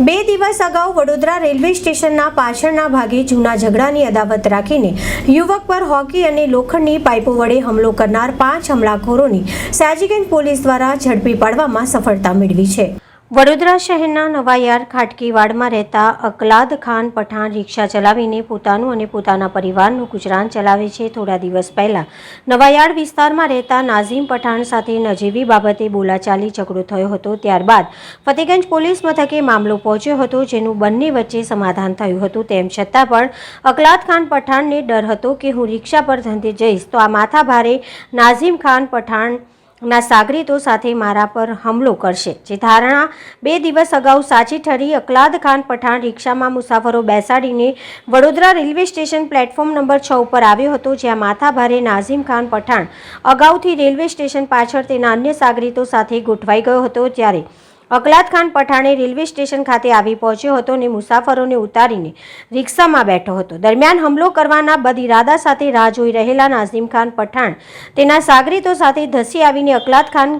બે દિવસ અગાઉ વડોદરા રેલવે સ્ટેશનના પાછળના ભાગે જૂના ઝઘડાની અદાવત રાખીને યુવક પર હોકી અને લોખંડની પાઇપો વડે હુમલો કરનાર પાંચ હુમલાખોરોની સાજીગંજ પોલીસ દ્વારા ઝડપી પાડવામાં સફળતા મેળવી છે. વડોદરા શહેરના નવાયાર ખાટકીવાડમાં રહેતા અકલાદ ખાન પઠાણ રિક્ષા ચલાવીને પોતાનું અને પોતાના પરિવારનું ગુજરાન ચલાવે છે. થોડા દિવસ પહેલા નવાયાર વિસ્તારમાં રહેતા નાઝીમ પઠાણ સાથે નજીવી બાબતે બોલાચાલી ઝઘડો થયો હતો. ત્યારબાદ ફતેગંજ પોલીસ મથકે મામલો પહોંચ્યો હતો, જેનું બંને વચ્ચે સમાધાન થયું હતું. તેમ છતાં પણ અકલાદ ખાન પઠાણને ડર હતો કે હું રિક્ષા પર ધંધે જઈશ તો આ માથાભારે નાઝીમ ખાન પઠાણ ના સાગરીતો સાથે મારા પર હુમલો કરશે. જે ધારણા બે દિવસ અગાઉ સાચી ઠરી અકલાદ ખાન પઠાણ રિક્ષામાં મુસાફરો બેસાડીને Vadodara railway station platform number છ ઉપર આવ્યો હતો, જ્યાં માથાભારે નાઝીમ ખાન પઠાણ અગાઉથી રેલવે સ્ટેશન પાછળ તેના અન્ય સાગરીતો સાથે ગોઠવાઈ ગયો હતો. ત્યારે અકલાદ ખાન પઠાણે રેલવે સ્ટેશન ખાતે આવી પહોંચ્યો હતો અને મુસાફરોને ઉતારીને રિક્ષામાં બેઠો હતો. દરમિયાન હુમલો કરવાના બદ ઇરાદા સાથે રાહ જોઈ રહેલા નાઝીમ ખાન પઠાણ તેના સાગરીતો સાથે ધસી આવીને અકલાત ખાન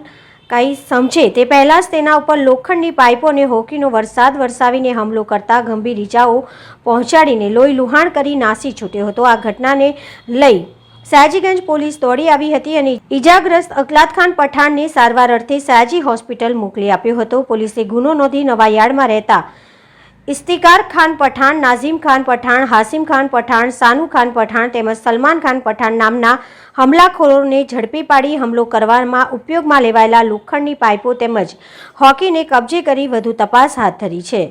કાંઈ સમજે તે પહેલાં જ તેના ઉપર લોખંડની પાઇપો અને હોકીનો વરસાદ વરસાવીને હુમલો કરતા ગંભીર ઇજાઓ પહોંચાડીને લોહી લુહાણ કરી નાસી છૂટ્યો હતો. આ ઘટનાને લઈ સયાજીગંજ પોલીસ દોડી આવી હતી અને ઈજાગ્રસ્ત અકલાત ખાન પઠાણને સારવાર અર્થે સયાજી હોસ્પિટલ મોકલી આપ્યો હતો. પોલીસે ગુનો નોંધી નવા યાર્ડમાં રહેતા ઇસ્તિકાર ખાન પઠાણ, નાઝીમ ખાન પઠાણ, હાસિમ ખાન પઠાણ, સાનુ ખાન પઠાણ તેમજ સલમાન ખાન પઠાણ નામના હુમલાખોરોને ઝડપી પાડી હુમલો કરવામાં ઉપયોગમાં લેવાયેલા લોખંડની પાઇપો તેમજ હોકીને કબજે કરી વધુ તપાસ હાથ ધરી છે.